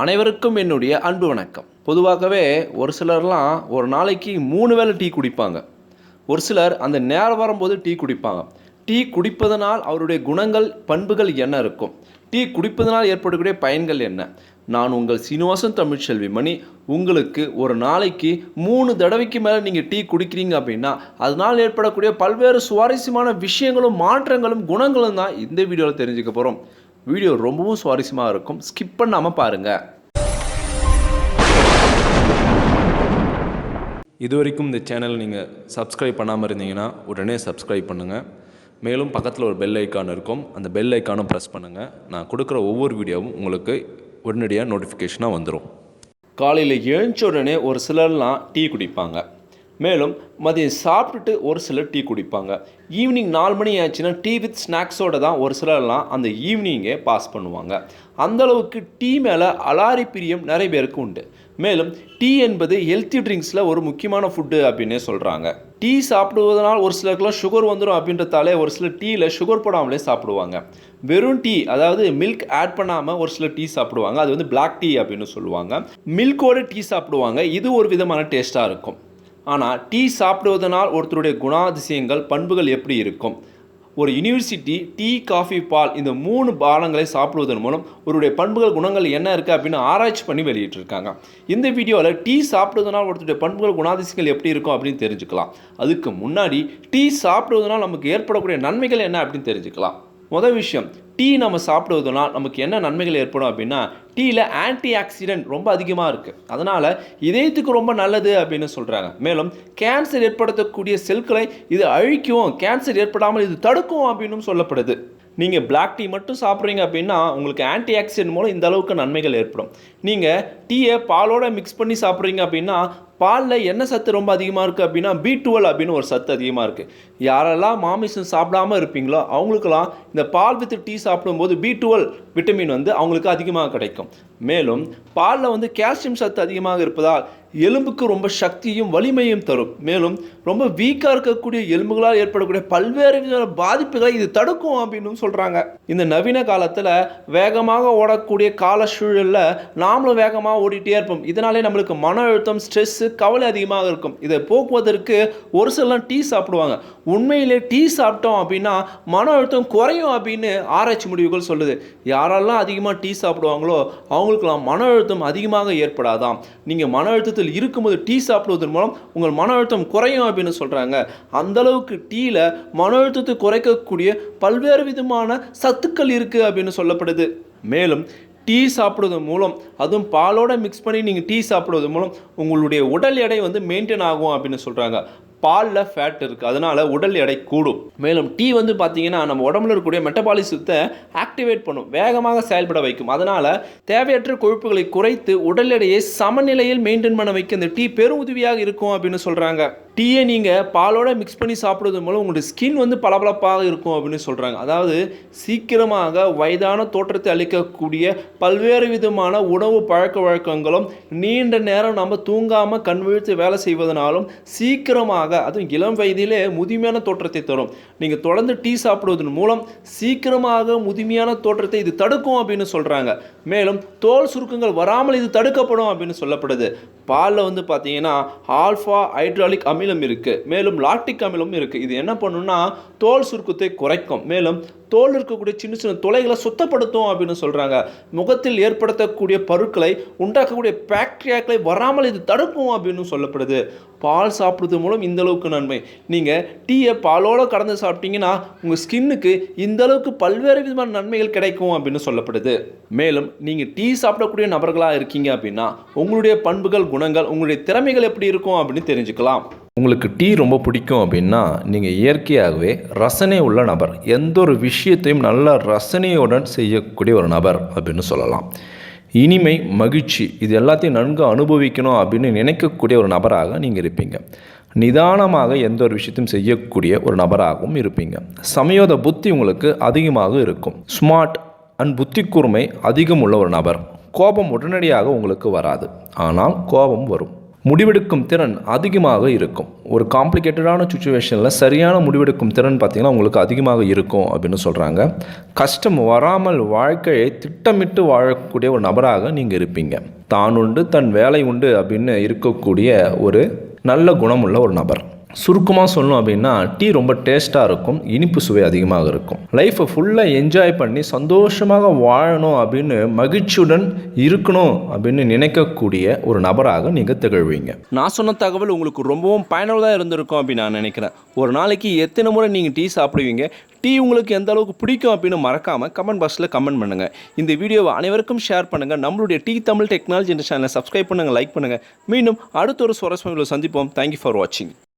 அனைவருக்கும் என்னுடைய அன்பு வணக்கம். பொதுவாகவே ஒரு சிலர்லாம் ஒரு நாளைக்கு மூணு வேளை டீ குடிப்பாங்க. ஒரு சிலர் அந்த நேரம் வரும்போது டீ குடிப்பாங்க. டீ குடிப்பதனால் அவருடைய குணங்கள் பண்புகள் என்ன இருக்கும்? டீ குடிப்பதனால் ஏற்படக்கூடிய பயன்கள் என்ன? நான் உங்கள் சீனிவாசன் தமிழ்ச்செல்வி மணி. உங்களுக்கு ஒரு நாளைக்கு மூணு தடவைக்கு மேலே நீங்கள் டீ குடிக்கிறீங்க அப்படின்னா அதனால் ஏற்படக்கூடிய பல்வேறு சுவாரஸ்யமான விஷயங்களும் மாற்றங்களும் குணங்களும் தான் இந்த வீடியோவில் தெரிஞ்சுக்க போகிறோம் வீடியோ ரொம்பவும் சுவாரஸ்யமாக இருக்கும். ஸ்கிப் பண்ணாமல் பாருங்கள் இது வரைக்கும் இந்த சேனல் நீங்கள் சப்ஸ்கிரைப் பண்ணாமல் இருந்தீங்கன்னா உடனே சப்ஸ்கிரைப் பண்ணுங்கள் மேலும் பக்கத்தில் ஒரு பெல் ஐக்கான் இருக்கும். அந்த பெல் ஐக்கானும் ப்ரெஸ் பண்ணுங்கள் நான் கொடுக்குற ஒவ்வொரு வீடியோவும் உங்களுக்கு உடனடியாக நோட்டிஃபிகேஷனாக வந்துடும் காலையில் எழுந்த உடனே ஒரு சிலர்லாம் டீ குடிப்பாங்க. மேலும் மதியம் சாப்பிட்டுட்டு ஒரு சிலர் டீ குடிப்பாங்க. ஈவினிங் நாலு மணி ஆச்சுன்னா டீ வித் ஸ்நாக்ஸோட தான் ஒரு சிலர்லாம் அந்த ஈவினிங்கே பாஸ் பண்ணுவாங்க. அந்தளவுக்கு டீ மேலே அலாரி பிரியம் நிறைய பேருக்கு உண்டு. மேலும் டீ என்பது ஹெல்த்தி ட்ரிங்க்ஸில் ஒரு முக்கியமான ஃபுட்டு அப்படின்னே சொல்கிறாங்க டீ சாப்பிடுவதனால் ஒரு சிலருக்குலாம் சுகர் வந்துடும் அப்படின்றதாலே ஒரு சிலர் டீயில் சுகர் போடாமலே சாப்பிடுவாங்க. வெறும் டீ அதாவது மில்க் ஆட் பண்ணாமல் ஒரு சிலர் டீ சாப்பிடுவாங்க. அது வந்து பிளாக் டீ அப்படின்னு சொல்லுவாங்க. மில்கோட டீ சாப்பிடுவாங்க. இது ஒரு விதமான டேஸ்ட்டாக இருக்கும். ஆனால் டீ சாப்பிடுவதனால் ஒருத்தருடைய குணாதிசயங்கள் பண்புகள் எப்படி இருக்கும்? ஒரு யூனிவர்சிட்டி டீ காஃபி பால் இந்த மூணு பானங்களை சாப்பிடுவதன் மூலம் ஒருடைய பண்புகள் குணங்கள் என்ன இருக்குது அப்படின்னு ஆராய்ச்சி பண்ணி வெளியிட்டிருக்காங்க. இந்த வீடியோவில் டீ சாப்பிடுவதனால் ஒருத்தருடைய பண்புகள் குணாதிசயங்கள் எப்படி இருக்கும் அப்படின்னு தெரிஞ்சுக்கலாம். அதுக்கு முன்னாடி டீ சாப்பிடுவதனால் நமக்கு ஏற்படக்கூடிய நன்மைகள் என்ன அப்படின்னு தெரிஞ்சுக்கலாம். முதல் விஷயம் டீ நம்ம சாப்பிடுவதுனால் நமக்கு என்ன நன்மைகள் ஏற்படும் அப்படின்னா டீயில் ஆன்டி ஆக்சிடென்ட் ரொம்ப அதிகமாக இருக்குது அதனால் இதயத்துக்கு ரொம்ப நல்லது அப்படின்னு சொல்கிறாங்க மேலும் கேன்சர் ஏற்படுத்தக்கூடிய செல்களை இது அழிக்கும் கேன்சர் ஏற்படாமல் இது தடுக்கும் அப்படின்னும் சொல்லப்படுது. நீங்கள் பிளாக் டீ மட்டும் சாப்பிட்றீங்க அப்படின்னா உங்களுக்கு ஆன்டி ஆக்சிடென்ட் மூலம் இந்த அளவுக்கு நன்மைகள் ஏற்படும். நீங்கள் டீயை பாலோட மிக்ஸ் பண்ணி சாப்பிட்றீங்க அப்படின்னா பாலில் என்ன சத்து ரொம்ப அதிகமாக இருக்குது அப்படின்னா பி டுவெல் அப்படின்னு ஒரு சத்து அதிகமாக இருக்குது யாரெல்லாம் மாமிசம் சாப்பிடாம இருப்பீங்களோ அவங்களுக்கெல்லாம் இந்த பால் வித்து டீ சாப்பிடும்போது பி டுவெல் விட்டமின் வந்து அவங்களுக்கு அதிகமாக கிடைக்கும். மேலும் பாலில் வந்து கால்சியம் சத்து அதிகமாக இருப்பதால் எலும்புக்கு ரொம்ப சக்தியும் வலிமையும் தரும். மேலும் ரொம்ப வீக்காக இருக்கக்கூடிய எலும்புகளால் ஏற்படக்கூடிய பல்வேறு விதமான பாதிப்புகளை இது தடுக்கும் அப்படின்னு சொல்கிறாங்க இந்த நவீன காலத்தில் வேகமாக ஓடக்கூடிய கால சூழலில் நாமளும் வேகமாக ஓடிட்டே இருப்போம். இதனாலே நம்மளுக்கு மன அழுத்தம் ஸ்ட்ரெஸ்ஸு கவலை அதிகமாக இருக்கும். இதை போக்குவதற்கு ஒரு சிலர் டீ சாப்பிடுவாங்க. உண்மையிலே டீ சாப்பிட்டோம் அப்படின்னா மன அழுத்தம் குறையும் அப்படின்னு ஆராய்ச்சி முடிவுகள் சொல்லுது. யாரெல்லாம் அதிகமாக டீ சாப்பிடுவாங்களோ அவங்களுக்கெல்லாம் மன அழுத்தம் அதிகமாக ஏற்படாதாம். நீங்கள் மன அழுத்தத்தில் இருக்கும்போது டீ சாப்பிடுவதன் மூலம் உங்கள் மன அழுத்தம் குறையும் அப்படின்னு சொல்கிறாங்க அந்தளவுக்கு டீயில் மன அழுத்தத்தை குறைக்கக்கூடிய பல்வேறு விதமான சத்துக்கள் இருக்குது அப்படின்னு சொல்லப்படுது. மேலும் டீ சாப்பிடுவது மூலம் அதுவும் பாலோட மிக்ஸ் பண்ணி நீங்கள் டீ சாப்பிடுவது மூலம் உங்களுடைய உடல் எடை வந்து மெயின்டைன் ஆகும் அப்படின்னு சொல்கிறாங்க பாலில் ஃபேட் இருக்குது அதனால் உடல் எடை கூடும். மேலும் டீ வந்து பார்த்தீங்கன்னா நம்ம உடம்புல இருக்கக்கூடிய மெட்டபாலிசத்தை ஆக்டிவேட் பண்ணும் வேகமாக செயல்பட வைக்கும். அதனால் தேவையற்ற கொழுப்புகளை குறைத்து உடல் எடையை சமநிலையில் மெயின்டைன் பண்ண வைக்க இந்த டீ பெரும் உதவியாக இருக்கும் அப்படின்னு சொல்கிறாங்க டீயை நீங்கள் பாலோட மிக்ஸ் பண்ணி சாப்பிடுவது மூலம் உங்களுடைய ஸ்கின் வந்து பளபளப்பாக இருக்கும் அப்படின்னு சொல்கிறாங்க அதாவது சீக்கிரமாக வயதான தோற்றத்தை அளிக்கக்கூடிய பல்வேறு விதமான உணவு பழக்க வழக்கங்களும் நீண்ட நேரம் நம்ம தூங்காமல் கண் விழித்து வேலை செய்வதனாலும் சீக்கிரமாக அதுவும் இளம் வயதிலே முதுமையான தோற்றத்தை தரும். நீங்கள் தொடர்ந்து டீ சாப்பிடுவதன் மூலம் சீக்கிரமாக முதுமையான தோற்றத்தை இது தடுக்கும் அப்படின்னு சொல்கிறாங்க மேலும் தோல் சுருக்கங்கள் வராமல் இது தடுக்கப்படும் அப்படின்னு சொல்லப்படுது. பாலில் வந்து பார்த்தீங்கன்னா ஆல்ஃபா ஹைட்ராலிக் அமிலம் இருக்குது மேலும் லாக்டிக் அமிலம் இருக்குது இது என்ன பண்ணுன்னா தோல் சுருக்கத்தை குறைக்கும். மேலும் தோல் இருக்கக்கூடிய சின்ன சின்ன தொலைகளை சுத்தப்படுத்தும் அப்படின்னு சொல்கிறாங்க முகத்தில் ஏற்படுத்தக்கூடிய பருக்களை உண்டாக்கக்கூடிய பாக்டீரியாக்களை வராமல் இது தடுக்கும் அப்படின்னு சொல்லப்படுது. பால் சாப்பிடுறது மூலம் இந்த அளவுக்கு நன்மை. நீங்கள் டீயை பாலோடு கலந்து சாப்பிட்டீங்கன்னா உங்கள் ஸ்கின்னுக்கு இந்த அளவுக்கு பல்வேறு விதமான நன்மைகள் கிடைக்கும் அப்படின்னு சொல்லப்படுது. மேலும் நீங்கள் டீ சாப்பிடக்கூடிய நபர்களாக இருக்கீங்க அப்படின்னா உங்களுடைய பண்புகள் குணங்கள் உங்களுடைய திறமைகள் எப்படி இருக்கும் அப்படின்னு தெரிஞ்சுக்கலாம். உங்களுக்கு டீ ரொம்ப பிடிக்கும் அப்படின்னா நீங்கள் இயற்கையாகவே ரசனை உள்ள நபர் எந்த ஒரு விஷயத்தையும் நல்ல ரசனையுடன் செய்யக்கூடிய ஒரு நபர் அப்படின்னு சொல்லலாம். இனிமை மகிழ்ச்சி இது எல்லாத்தையும் நன்கு அனுபவிக்கணும் அப்படின்னு நினைக்கக்கூடிய ஒரு நபராக நீங்கள் இருப்பீங்க. நிதானமாக எந்த ஒரு விஷயத்தையும் செய்யக்கூடிய ஒரு நபராகவும் இருப்பீங்க. சமயோத புத்தி உங்களுக்கு அதிகமாக இருக்கும். ஸ்மார்ட் அண்ட் புத்தி கூர்மை அதிகம் உள்ள ஒரு நபர். கோபம் உடனடியாக உங்களுக்கு வராது. ஆனால் கோபம் வரும். முடிவெடுக்கும் திறன் அதிகமாக இருக்கும். ஒரு காம்ப்ளிகேட்டடான சுச்சுவேஷனில் சரியான முடிவெடுக்கும் திறன் பார்த்திங்கன்னா உங்களுக்கு அதிகமாக இருக்கும் அப்படின்னு சொல்கிறாங்க கஷ்டம் வராமல் வாழ்க்கையை திட்டமிட்டு வாழக்கூடிய ஒரு நபராக நீங்கள் இருப்பீங்க. தான் உண்டு தன் வேலை உண்டு அப்படின்னு இருக்கக்கூடிய ஒரு நல்ல குணமுள்ள ஒரு நபர். சுருக்கமாக சொல்லணும் அப்படின்னா டீ ரொம்ப டேஸ்ட்டாக இருக்கும் இனிப்பு சுவை அதிகமாக இருக்கும். லைஃப்பை ஃபுல்லாக என்ஜாய் பண்ணி சந்தோஷமாக வாழணும் அப்படின்னு மகிழ்ச்சியுடன் இருக்கணும் அப்படின்னு நினைக்கக்கூடிய ஒரு நபராக நீங்கள் திகழ்வீங்க. நான் சொன்ன தகவல் உங்களுக்கு ரொம்பவும் பயனுள்ளதாக இருந்திருக்கும் அப்படின்னு நான் நினைக்கிறேன். ஒரு நாளைக்கு எத்தனை முறை நீங்கள் டீ சாப்பிடுவீங்க? டீ உங்களுக்கு எந்த அளவுக்கு பிடிக்கும் அப்படின்னு மறக்காமல் கமெண்ட் பாக்ஸில் கமெண்ட் பண்ணுங்கள் இந்த வீடியோவை அனைவருக்கும் ஷேர் பண்ணுங்கள் நம்மளுடைய டீ தமிழ் டெக்னாலஜி என்ற சேனலை சப்ஸ்கிரைப் பண்ணுங்கள் லைக் பண்ணுங்கள் மீண்டும் அடுத்த ஒரு சுவாரஸ்யமான சந்திப்போம். தேங்க்யூ ஃபார் வாட்சிங்